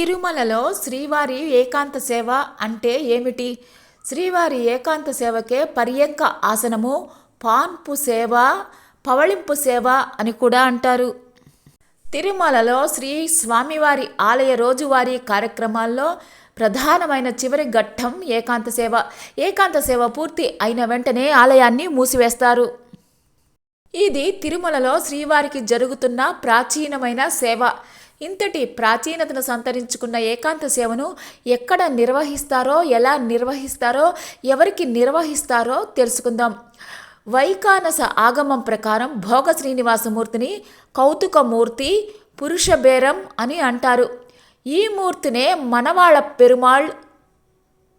తిరుమలలో శ్రీవారి ఏకాంత సేవ అంటే ఏమిటి? శ్రీవారి ఏకాంత సేవకే పర్యంక ఆసనము పాన్పు సేవ పవళింపు సేవ అని కూడా అంటారు. తిరుమలలో శ్రీ స్వామివారి ఆలయ రోజువారీ కార్యక్రమాల్లో ప్రధానమైన చివరి ఘట్టం ఏకాంత సేవ. ఏకాంత సేవ పూర్తి అయిన వెంటనే ఆలయాన్ని మూసివేస్తారు. ఇది తిరుమలలో శ్రీవారికి జరుగుతున్న ప్రాచీనమైన సేవ. ఇంతటి ప్రాచీనతను సంతరించుకున్న ఏకాంత సేవను ఎక్కడ నిర్వహిస్తారో ఎలా నిర్వహిస్తారో ఎవరికి నిర్వహిస్తారో తెలుసుకుందాం. వైకానస ఆగమం ప్రకారం భోగ శ్రీనివాసమూర్తిని కౌతుకమూర్తి పురుషబేరం అని అంటారు. ఈ మూర్తినే మనవాళ పెరుమాళ్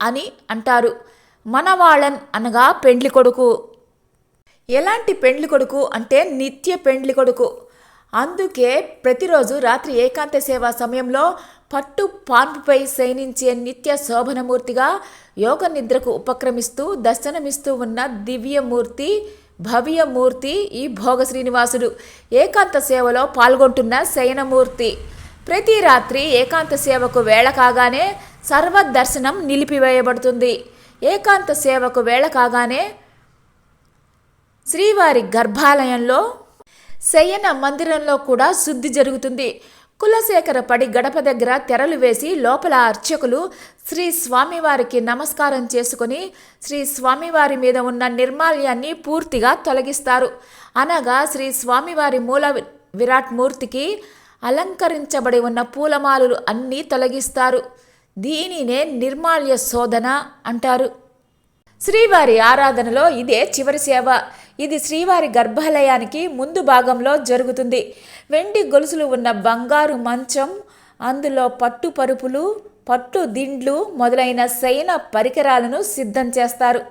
అని అంటారు. మనవాళన్ అనగా పెండ్లి కొడుకు. ఎలాంటి పెండ్లి కొడుకు అంటే నిత్య పెండ్లి కొడుకు. అందుకే ప్రతిరోజు రాత్రి ఏకాంత సేవ సమయంలో పట్టు పాన్పుపై శయనించే నిత్య శోభనమూర్తిగా యోగ నిద్రకు ఉపక్రమిస్తూ దర్శనమిస్తూ ఉన్న దివ్యమూర్తి భవ్యమూర్తి ఈ భోగ శ్రీనివాసుడు ఏకాంత సేవలో పాల్గొంటున్న శయనమూర్తి. ప్రతి రాత్రి ఏకాంత సేవకు వేళ కాగానే సర్వదర్శనం నిలిపివేయబడుతుంది. ఏకాంత సేవకు వేళ కాగానే శ్రీవారి గర్భాలయంలో శయన మందిరంలో కూడా శుద్ధి జరుగుతుంది. కులశేఖర పడి గడప దగ్గర తెరలు వేసి లోపల అర్చకులు శ్రీ స్వామివారికి నమస్కారం చేసుకుని శ్రీ స్వామివారి మీద ఉన్న నిర్మాల్యాన్ని పూర్తిగా తొలగిస్తారు. అనగా శ్రీ స్వామివారి మూల విరాట్ మూర్తికి అలంకరించబడి ఉన్న పూలమాలలు అన్నీ తొలగిస్తారు. దీనినే నిర్మాల్య శోధన అంటారు. శ్రీవారి ఆరాధనలో ఇదే చివరి సేవ. ఇది శ్రీవారి గర్భాలయానికి ముందు భాగంలో జరుగుతుంది. వెండి గొలుసులు ఉన్న బంగారు మంచం అందులో పట్టు పరుపులు పట్టు దిండ్లు మొదలైన శయన పరికరాలను సిద్ధం చేస్తారు.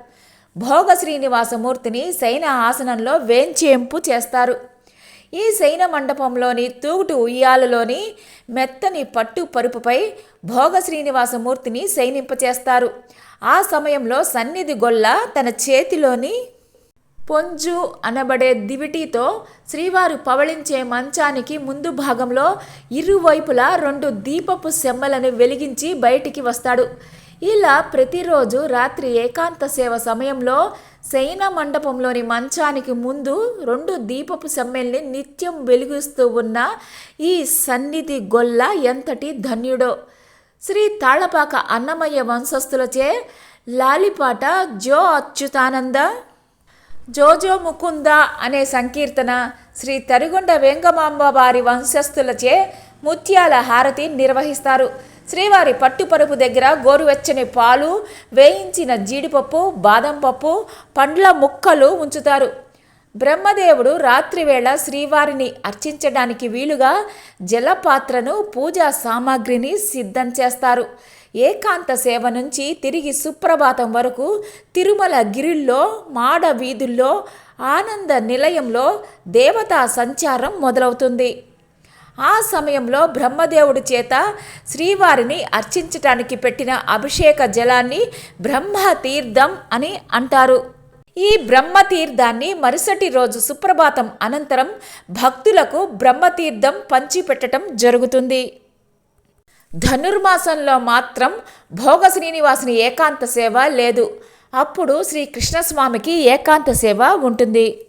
భోగ శ్రీనివాసమూర్తిని శయన ఆసనంలో వేంచేంపు చేస్తారు. ఈ శయన మండపంలోని తూగుటు ఉయ్యాలలోని మెత్తని పట్టు పరుపుపై భోగ శ్రీనివాసమూర్తిని శయనింపచేస్తారు. ఆ సమయంలో సన్నిధి గొల్ల తన చేతిలోని పొంజు అనబడే దివిటీతో శ్రీవారు పవళించే మంచానికి ముందు భాగంలో ఇరువైపులా రెండు దీపపు సెమ్మలను వెలిగించి బయటికి వస్తాడు. ఇలా ప్రతిరోజు రాత్రి ఏకాంత సేవ సమయంలో శయన మండపంలోని మంచానికి ముందు రెండు దీపపు సెమ్మెల్ని నిత్యం వెలిగిస్తూ ఉన్న ఈ సన్నిధి గొల్ల ఎంతటి ధన్యుడో! శ్రీ తాళపాక అన్నమయ్య వంశస్థులచే లాలిపాట జో అచ్యుతానంద జోజో ముకుంద అనే సంకీర్తన శ్రీ తరిగొండ వెంగమాంబ వారి వంశస్థులచే ముత్యాల హారతి నిర్వహిస్తారు. శ్రీవారి పట్టుపరుపు దగ్గర గోరువెచ్చని పాలు వేయించిన జీడిపప్పు బాదం పప్పు పండ్ల ముక్కలు ఉంచుతారు. బ్రహ్మదేవుడు రాత్రివేళ శ్రీవారిని అర్చించడానికి వీలుగా జలపాత్రను పూజా సామాగ్రిని సిద్ధం చేస్తారు. ఏకాంత సేవ నుంచి తిరిగి సుప్రభాతం వరకు తిరుమల గిరిల్లో మాడ వీధుల్లో ఆనంద నిలయంలో దేవతా సంచారం మొదలవుతుంది. ఆ సమయంలో బ్రహ్మదేవుడి చేత శ్రీవారిని అర్చించటానికి పెట్టిన అభిషేక జలాన్ని బ్రహ్మ తీర్థం అని అంటారు. ఈ బ్రహ్మతీర్థాన్ని మరుసటి రోజు సుప్రభాతం అనంతరం భక్తులకు బ్రహ్మతీర్థం పంచిపెట్టడం జరుగుతుంది. ధనుర్మాసంలో మాత్రం భోగ శ్రీనివాసుని ఏకాంత సేవ లేదు. అప్పుడు శ్రీ కృష్ణస్వామికి ఏకాంత సేవ ఉంటుంది.